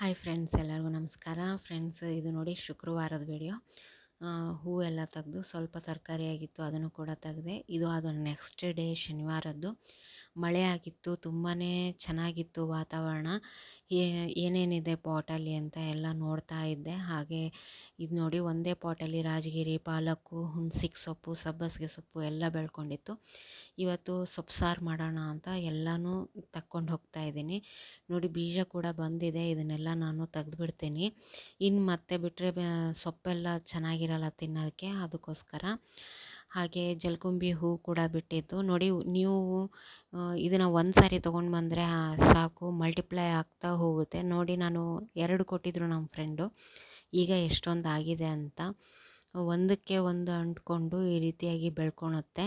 Hi friends ಎಲ್ಲರಿಗೂ ನಮಸ್ಕಾರ. Friends ಇದು ನೋಡಿ ಶುಕ್ರವಾರದ ವಿಡಿಯೋ ಹೂವೆಲ್ಲ ತೆಗೆದು ಸ್ವಲ್ಪ ತರಕಾರಿ ಆಗಿತ್ತು, ಅದನ್ನು ಕೂಡ ತೆಗೆದೆ, ಇದು ಅದು ನೆಕ್ಸ್ಟ್ ಡೇ ಶನಿವಾರದ್ದು. ಮಳೆ ಆಗಿತ್ತು ತುಂಬಾ ಚೆನ್ನಾಗಿತ್ತು ವಾತಾವರಣ. ಏನೇನಿದೆ ಪಾಟಲ್ಲಿ ಅಂತ ಎಲ್ಲ ನೋಡ್ತಾ ಇದ್ದೆ. ಹಾಗೆ ಇದು ನೋಡಿ ಒಂದೇ ಪಾಟಲ್ಲಿ ರಾಜಗಿರಿ, ಪಾಲಕ್ಕು ಹುಣ್ಸಿಗೆ ಸೊಪ್ಪು, ಸಬ್ಬಸಿಗೆ ಸೊಪ್ಪು ಎಲ್ಲ ಬೆಳ್ಕೊಂಡಿತ್ತು. ಇವತ್ತು ಸೊಪ್ಪು ಸಾರು ಮಾಡೋಣ ಅಂತ ಎಲ್ಲನೂ ತಕ್ಕೊಂಡು ಹೋಗ್ತಾ ಇದ್ದೀನಿ. ನೋಡಿ ಬೀಜ ಕೂಡ ಬಂದಿದೆ, ಇದನ್ನೆಲ್ಲ ನಾನು ತೆಗೆದುಬಿಡ್ತೀನಿ. ಇನ್ನು ಮತ್ತೆ ಬಿಟ್ಟರೆ ಸೊಪ್ಪೆಲ್ಲ ಚೆನ್ನಾಗಿರಲ್ಲ ತಿನ್ನೋದಕ್ಕೆ, ಅದಕ್ಕೋಸ್ಕರ. ಹಾಗೆ ಜಲ್ಕುಂಬಿ ಹೂ ಕೂಡ ಬಿಟ್ಟಿತ್ತು. ನೋಡಿ, ನೀವು ಇದನ್ನು ಒಂದು ಸಾರಿ ತೊಗೊಂಡು ಬಂದರೆ ಸಾಕು ಮಲ್ಟಿಪ್ಲೈ ಆಗ್ತಾ ಹೋಗುತ್ತೆ. ನೋಡಿ, ನಾನು ಎರಡು ಕೊಟ್ಟಿದ್ರು ನಮ್ಮ ಫ್ರೆಂಡು ಈಗ ಎಷ್ಟೊಂದು ಆಗಿದೆ ಅಂತ ಒಂದಕ್ಕೆ ಒಂದು ಅಂಟ್ಕೊಂಡು ಈ ರೀತಿಯಾಗಿ ಬೆಳ್ಕೊಳುತ್ತೆ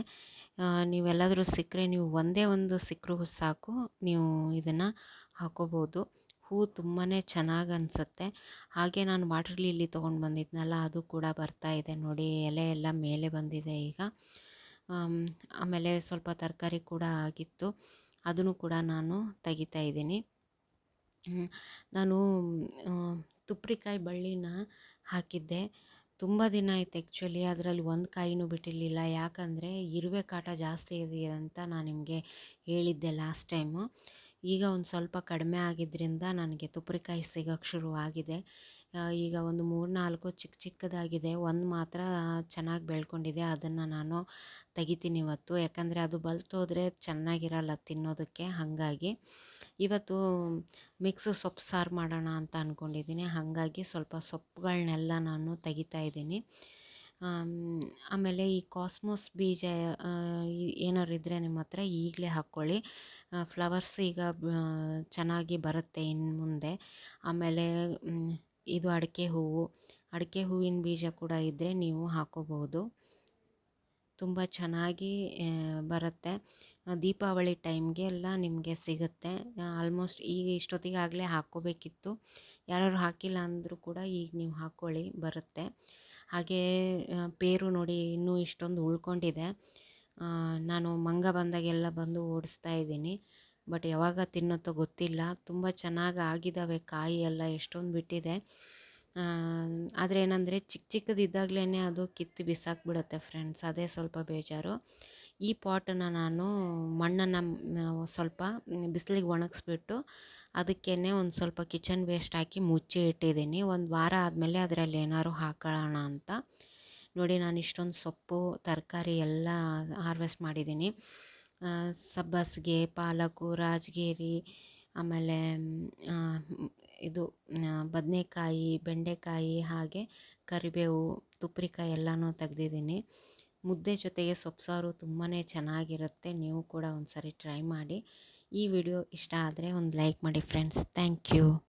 ನೀವೆಲ್ಲಾದರೂ ಸಿಕ್ಕರೆ ನೀವು ಒಂದೇ ಒಂದು ಸಿಕ್ಕರೂ ಸಾಕು, ನೀವು ಇದನ್ನು ಹಾಕೋಬೋದು. ಹೂ ತುಂಬಾ ಚೆನ್ನಾಗಿ ಅನಿಸುತ್ತೆ. ಹಾಗೆ ನಾನು ವಾಟರ್ ಲಿಲ್ಲಿ ತೊಗೊಂಡು ಬಂದಿದ್ನಲ್ಲ, ಅದು ಕೂಡ ಬರ್ತಾ ಇದೆ ನೋಡಿ, ಎಲೆ ಎಲ್ಲ ಮೇಲೆ ಬಂದಿದೆ ಈಗ. ಆಮೇಲೆ ಸ್ವಲ್ಪ ತರಕಾರಿ ಕೂಡ ಆಗಿತ್ತು, ಅದನ್ನು ಕೂಡ ನಾನು ತೆಗಿತಾ ಇದ್ದೀನಿ. ನಾನು ತುಪ್ರಿಕಾಯಿ ಬಳ್ಳಿನ ಹಾಕಿದ್ದೆ. ತುಂಬ ದಿನ ಆಯಿತು ಆ್ಯಕ್ಚುಲಿ ಅದರಲ್ಲಿ ಒಂದು ಕಾಯಿನೂ ಬಿಟ್ಟಿರಲಿಲ್ಲ. ಯಾಕಂದರೆ ಇರುವೆ ಕಾಟ ಜಾಸ್ತಿ ಇದೆ ಅಂತ ನಾನು ನಿಮಗೆ ಹೇಳಿದ್ದೆ ಲಾಸ್ಟ್ ಟೈಮು ಈಗ ಒಂದು ಸ್ವಲ್ಪ ಕಡಿಮೆ ಆಗಿದ್ದರಿಂದ ನನಗೆ ತುಪ್ರಿಕಾಯಿ ಸಿಗೋಕ್ಕೆ ಶುರುವಾಗಿದೆ ಈಗ ಒಂದು ಮೂರು ನಾಲ್ಕು ಚಿಕ್ಕ ಚಿಕ್ಕದಾಗಿದೆ. ಒಂದು ಮಾತ್ರ ಚೆನ್ನಾಗಿ ಬೆಳ್ಕೊಂಡಿದೆ. ಅದನ್ನು ನಾನು ತೆಗಿತೀನಿ ಇವತ್ತು. ಯಾಕಂದರೆ ಅದು ಬಲ್ತೋದ್ರೆ ಚೆನ್ನಾಗಿರಲ್ಲ ತಿನ್ನೋದಕ್ಕೆ. ಹಾಗಾಗಿ ಇವತ್ತು ಮಿಕ್ಸ್ ಸೊಪ್ಪು ಸಾರು ಮಾಡೋಣ ಅಂತ ಅಂದ್ಕೊಂಡಿದ್ದೀನಿ ಹಾಗಾಗಿ ಸ್ವಲ್ಪ ಸೊಪ್ಪುಗಳನ್ನೆಲ್ಲ ನಾನು ತೆಗಿತಾ ಇದ್ದೀನಿ. ಆಮೇಲೆ ಈ ಕಾಸ್ಮೋಸ್ ಬೀಜ ಏನಾದ್ರು ಇದ್ದರೆ ನಿಮ್ಮ ಹತ್ರ ಈಗಲೇ ಹಾಕ್ಕೊಳ್ಳಿ ಫ್ಲವರ್ಸ್ ಈಗ ಚೆನ್ನಾಗಿ ಬರುತ್ತೆ ಇನ್ನು ಮುಂದೆ. ಆಮೇಲೆ ಇದು ಅಡಿಕೆ ಹೂವು. ಅಡಿಕೆ ಹೂವಿನ ಬೀಜ ಕೂಡ ಇದ್ದರೆ ನೀವು ಹಾಕೋಬಹುದು. ತುಂಬ ಚೆನ್ನಾಗಿ ಬರುತ್ತೆ. ದೀಪಾವಳಿ ಟೈಮ್ಗೆ ಎಲ್ಲ ನಿಮಗೆ ಸಿಗುತ್ತೆ. ಆಲ್ಮೋಸ್ಟ್ ಈಗ ಇಷ್ಟೊತ್ತಿಗಾಗಲೇ ಹಾಕ್ಕೋಬೇಕಿತ್ತು. ಯಾರು ಹಾಕಿಲ್ಲ ಅಂದರೂ ಕೂಡ ಈಗ ನೀವು ಹಾಕ್ಕೊಳ್ಳಿ ಬರುತ್ತೆ. ಹಾಗೇ ಪೇರು ನೋಡಿ ಇನ್ನೂ ಇಷ್ಟೊಂದು ಉಳ್ಕೊಂಡಿದೆ. ನಾನು ಮಂಗ ಬಂದಾಗೆಲ್ಲ ಬಂದು ಓಡಿಸ್ತಾ ಇದ್ದೀನಿ. ಬಟ್ ಯಾವಾಗ ತಿನ್ನುತ್ತೋ ಗೊತ್ತಿಲ್ಲ. ತುಂಬ ಚೆನ್ನಾಗಿ ಆಗಿದ್ದಾವೆ ಕಾಯಿ ಎಲ್ಲ, ಎಷ್ಟೊಂದು ಬಿಟ್ಟಿದೆ. ಆದರೆ ಏನಂದರೆ ಚಿಕ್ಕ ಚಿಕ್ಕದಿದ್ದಾಗಲೇ ಅದು ಕಿತ್ತು ಬಿಸಾಕ್ಬಿಡುತ್ತೆ ಫ್ರೆಂಡ್ಸ್. ಅದೇ ಸ್ವಲ್ಪ ಬೇಜಾರು. ಈ ಪಾಟನ್ನು ನಾನು ಮಣ್ಣನ್ನು ಸ್ವಲ್ಪ ಬಿಸಿಲಿಗೆ ಒಣಗಿಸ್ಬಿಟ್ಟು ಅದಕ್ಕೇ ಒಂದು ಸ್ವಲ್ಪ ಕಿಚನ್ ವೇಸ್ಟ್ ಹಾಕಿ ಮುಚ್ಚಿ ಇಟ್ಟಿದ್ದೀನಿ. ಒಂದು ವಾರ ಆದಮೇಲೆ ಅದರಲ್ಲಿ ಏನಾದ್ರು ಹಾಕೊಳ್ಳೋಣ ಅಂತ. ನೋಡಿ, ನಾನು ಇಷ್ಟೊಂದು ಸೊಪ್ಪು, ತರಕಾರಿ ಎಲ್ಲ ಹಾರ್ವೆಸ್ಟ್ ಮಾಡಿದ್ದೀನಿ. ಸಬ್ಬಸಿಗೆ, ಪಾಲಕು, ರಾಜಗಿರಿ, ಆಮೇಲೆ ಇದು ಬದನೇಕಾಯಿ, ಬೆಂಡೆಕಾಯಿ ಹಾಗೆ ಕರಿಬೇವು, ತುಪ್ರಿಕಾಯಿ ಎಲ್ಲನೂ ತೆಗ್ದಿದ್ದೀನಿ. ಮುದ್ದೆ ಜೊತೆಗೆ ಸೊಪ್ಪು ತುಂಬಾ ಚೆನ್ನಾಗಿರುತ್ತೆ. ನೀವು ಕೂಡ ಒಂದು ಟ್ರೈ ಮಾಡಿ. ಈ ವಿಡಿಯೋ ಇಷ್ಟ ಆದರೆ ಒಂದು ಲೈಕ್ ಮಾಡಿ ಫ್ರೆಂಡ್ಸ್. Thank you.